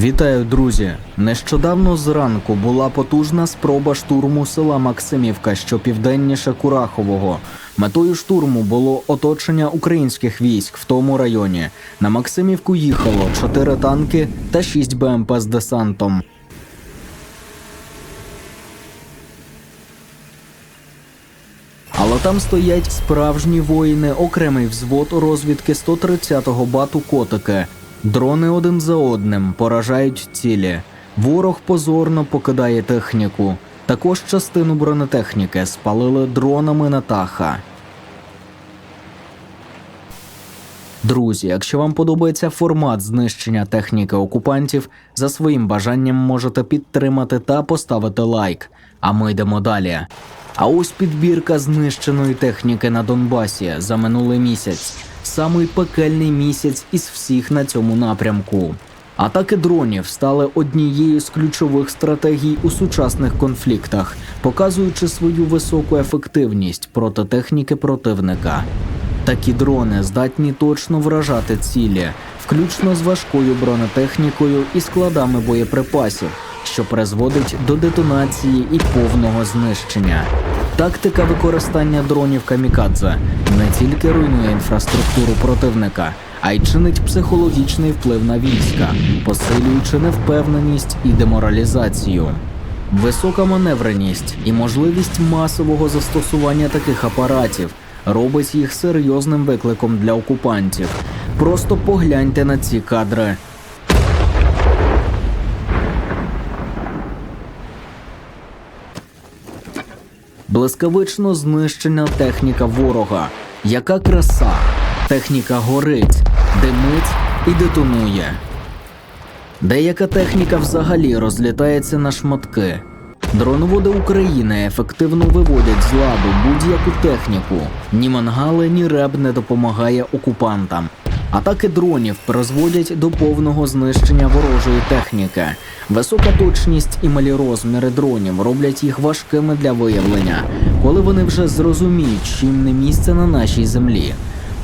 Вітаю, друзі! Нещодавно зранку була потужна спроба штурму села Максимівка, що південніше Курахового. Метою штурму було оточення українських військ в тому районі. На Максимівку їхало чотири танки та шість БМП з десантом. Але там стоять справжні воїни, окремий взвод розвідки 130-го бату Котики. Дрони один за одним поражають цілі. Ворог позорно покидає техніку. Також частину бронетехніки спалили дронами на таха. Друзі, якщо вам подобається формат знищення техніки окупантів, за своїм бажанням можете підтримати та поставити лайк. А ми йдемо далі. А ось підбірка знищеної техніки на Донбасі за минулий місяць. Самий пекельний місяць із всіх на цьому напрямку. Атаки дронів стали однією з ключових стратегій у сучасних конфліктах, показуючи свою високу ефективність проти техніки противника. Такі дрони здатні точно вражати цілі, включно з важкою бронетехнікою і складами боєприпасів, що призводить до детонації і повного знищення. Тактика використання дронів камікадзе не тільки руйнує інфраструктуру противника, а й чинить психологічний вплив на війська, посилюючи невпевненість і деморалізацію. Висока маневреність і можливість масового застосування таких апаратів робить їх серйозним викликом для окупантів. Просто погляньте на ці кадри. Блискавично знищена техніка ворога. Яка краса! Техніка горить, димить і детонує. Деяка техніка взагалі розлітається на шматки. Дроноводи України ефективно виводять з ладу будь-яку техніку. Ні мангали, ні реб не допомагає окупантам. Атаки дронів призводять до повного знищення ворожої техніки. Висока точність і малі розміри дронів роблять їх важкими для виявлення, коли вони вже зрозуміють, їм не місце на нашій землі.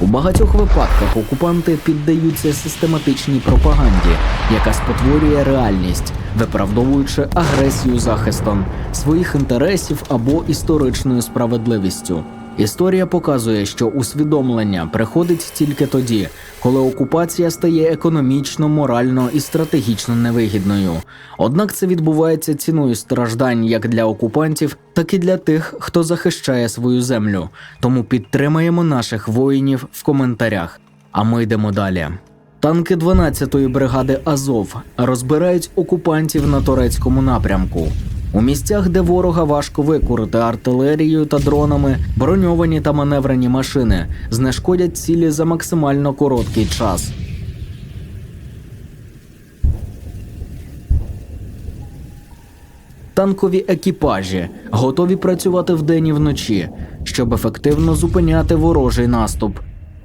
У багатьох випадках окупанти піддаються систематичній пропаганді, яка спотворює реальність, виправдовуючи агресію захистом своїх інтересів або історичною справедливістю. Історія показує, що усвідомлення приходить тільки тоді, коли окупація стає економічно, морально і стратегічно невигідною. Однак це відбувається ціною страждань як для окупантів, так і для тих, хто захищає свою землю. Тому підтримаємо наших воїнів в коментарях. А ми йдемо далі. Танки 12-ї бригади Азов розбирають окупантів на турецькому напрямку. У місцях, де ворога важко викурити артилерією та дронами, броньовані та маневрені машини знешкодять цілі за максимально короткий час. Танкові екіпажі готові працювати вдень і вночі, щоб ефективно зупиняти ворожий наступ.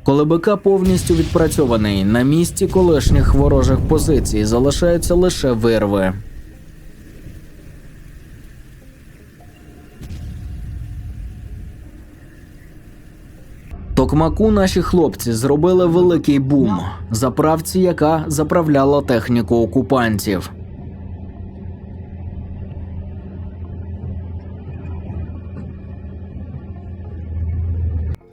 Коли БК повністю відпрацьований, на місці колишніх ворожих позицій залишаються лише вирви. Токмаку наші хлопці зробили великий бум, заправці, яка заправляла техніку окупантів.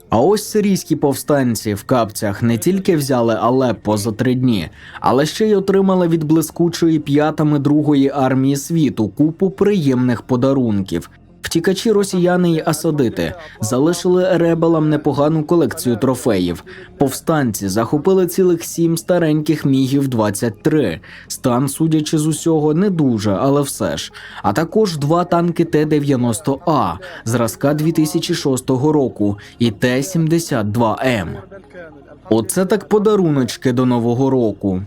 А ось сирійські повстанці в капцях не тільки взяли Алеппо за три дні, але ще й отримали від блискучої п'ятами другої армії світу купу приємних подарунків. Втікачі росіяни й асадити залишили ребелам непогану колекцію трофеїв. Повстанці захопили цілих сім стареньких мігів 23 Стан, судячи з усього, не дуже, але все ж. А також два танки Т-90А зразка 2006 року і Т-72М. Оце так подаруночки до нового року.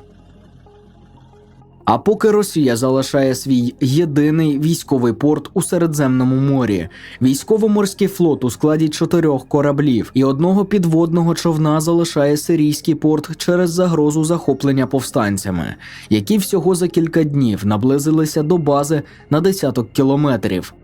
А поки Росія залишає свій єдиний військовий порт у Середземному морі, військово-морський флот у складі чотирьох кораблів і одного підводного човна залишає сирійський порт через загрозу захоплення повстанцями, які всього за кілька днів наблизилися до бази на десяток кілометрів.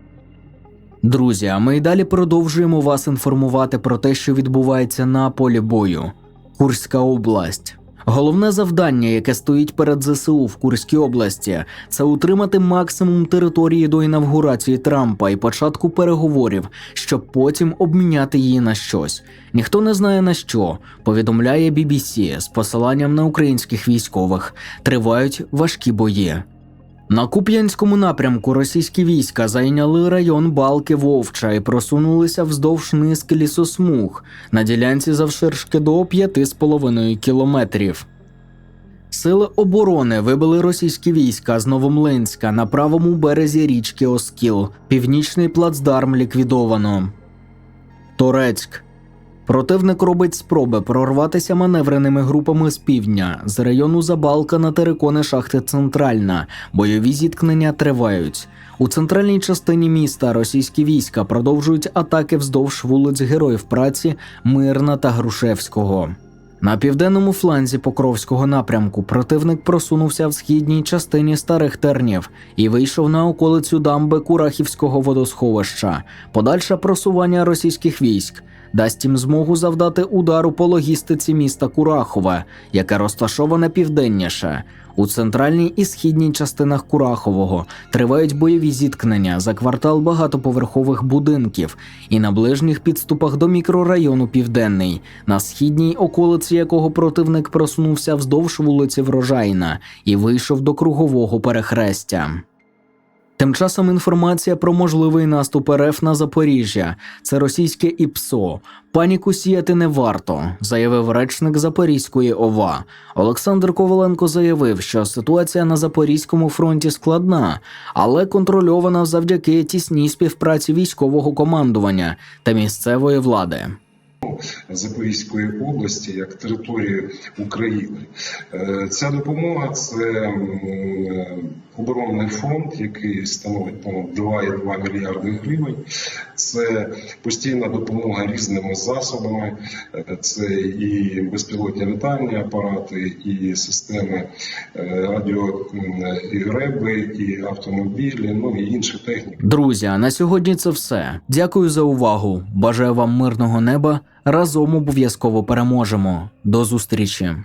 Друзі, а ми й далі продовжуємо вас інформувати про те, що відбувається на полі бою. Курська область. Головне завдання, яке стоїть перед ЗСУ в Курській області, це утримати максимум території до інавгурації Трампа і початку переговорів, щоб потім обміняти її на щось. Ніхто не знає на що. Повідомляє BBC з посиланням на українських військових. Тривають важкі бої. На Куп'янському напрямку російські війська зайняли район Балки Вовча і просунулися вздовж низки лісосмуг на ділянці завширшки до 5,5 кілометрів. Сили оборони вибили російські війська з Новомлинська на правому березі річки Оскіл. Північний плацдарм ліквідовано. Торецьк. Противник робить спроби прорватися маневреними групами з півдня з району Забалка на терикони шахти Центральна. Бойові зіткнення тривають. У центральній частині міста російські війська продовжують атаки вздовж вулиць Героїв Праці, Мирна та Грушевського. На південному фланзі Покровського напрямку противник просунувся в східній частині старих тернів і вийшов на околицю дамби Курахівського водосховища. Подальше просування російських військ дасть їм змогу завдати удару по логістиці міста Курахове, яке розташоване південніше. У центральній і східній частинах Курахового тривають бойові зіткнення за квартал багатоповерхових будинків і на ближніх підступах до мікрорайону Південний, на східній околиці якого противник просунувся вздовж вулиці Врожайна і вийшов до кругового перехрестя. Тим часом інформація про можливий наступ РФ на Запоріжжя це російське ІПСО. Паніку сіяти не варто, заявив речник Запорізької ОВА. Олександр Коваленко заявив, що ситуація на Запорізькому фронті складна, але контрольована завдяки тісній співпраці військового командування та місцевої влади. Запорізької області як території України. Е, Ця допомога це оборонний фонд, який становить понад 2,2 мільярди гривень. Це постійна допомога різними засобами. Е, Це і безпілотні літальні апарати, і системи е, радіо і греби, і автомобілі, ну і інша техніка. Друзі, на сьогодні це все. Дякую за увагу. Бажаю вам мирного неба. Разом обов'язково переможемо. До зустрічі.